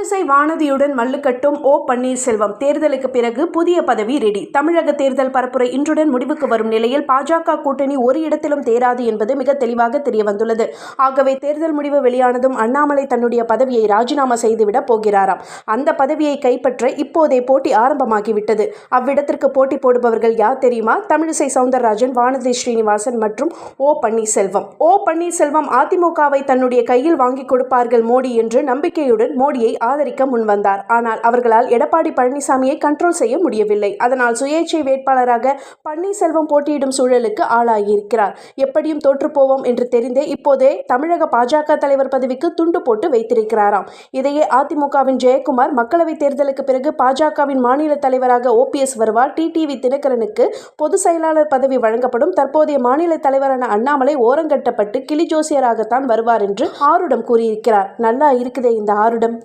தமிழிசை வானதியுடன் மல்லுக்கட்டும் ஓ பன்னீர்செல்வம். தேர்தலுக்கு பிறகு புதிய பதவி ரெடி தமிழக தேர்தல் பரப்புரை இன்றுடன் முடிவுக்கு வரும் நிலையில் பாஜக கூட்டணி ஒரு இடத்திலும் தேராது என்பது மிக தெளிவாக தெரிய வந்துள்ளது ஆகவே தேர்தல் முடிவு வெளியானதும் அண்ணாமலை தன்னுடைய பதவியை ராஜினாமா செய்துவிட போகிறாராம். அந்த பதவியை கைப்பற்ற இப்போதே போட்டி ஆரம்பமாகிவிட்டது. அவ்விடத்திற்கு போட்டி போடுபவர்கள் யார் தெரியுமா? தமிழிசை சவுந்தரராஜன் வானதி ஸ்ரீனிவாசன் மற்றும் ஓ பன்னீர்செல்வம். ஓ பன்னீர்செல்வம் அதிமுகவை தன்னுடைய கையில் வாங்கி கொடுப்பார்கள் மோடி என்று நம்பிக்கையுடன் மோடியை ஆதரிக்க முன்வந்தார் ஆனால் அவர்களால் எடப்பாடி பழனிசாமியை கண்ட்ரோல் செய்ய முடியவில்லை. அதனால் சுயேட்சை வேட்பாளராக பன்னீர்செல்வம் போட்டியிடும் சூழலுக்கு ஆளாகியிருக்கிறார். எப்படியும் தோற்றுப்போவோம் என்று தெரிந்தே இப்போதே தமிழக பாஜக தலைவர் பதவிக்கு துண்டு போட்டு வைத்திருக்கிறாராம். இதையே அதிமுகவின் ஜெயக்குமார் மக்களவைத் தேர்தலுக்கு பிறகு பாஜகவின் மாநில தலைவராக ஓபிஎஸ் வருவார் டிடிவி தினகரனுக்கு பொதுச் செயலாளர் பதவி வழங்கப்படும். தற்போதைய மாநில தலைவரான அண்ணாமலை ஓரங்கட்டப்பட்டு கிளி ஜோசியராகத்தான் வருவார் என்று ஆருடம் கூறியிருக்கிறார். நல்லா இருக்குதே இந்த ஆருடம்.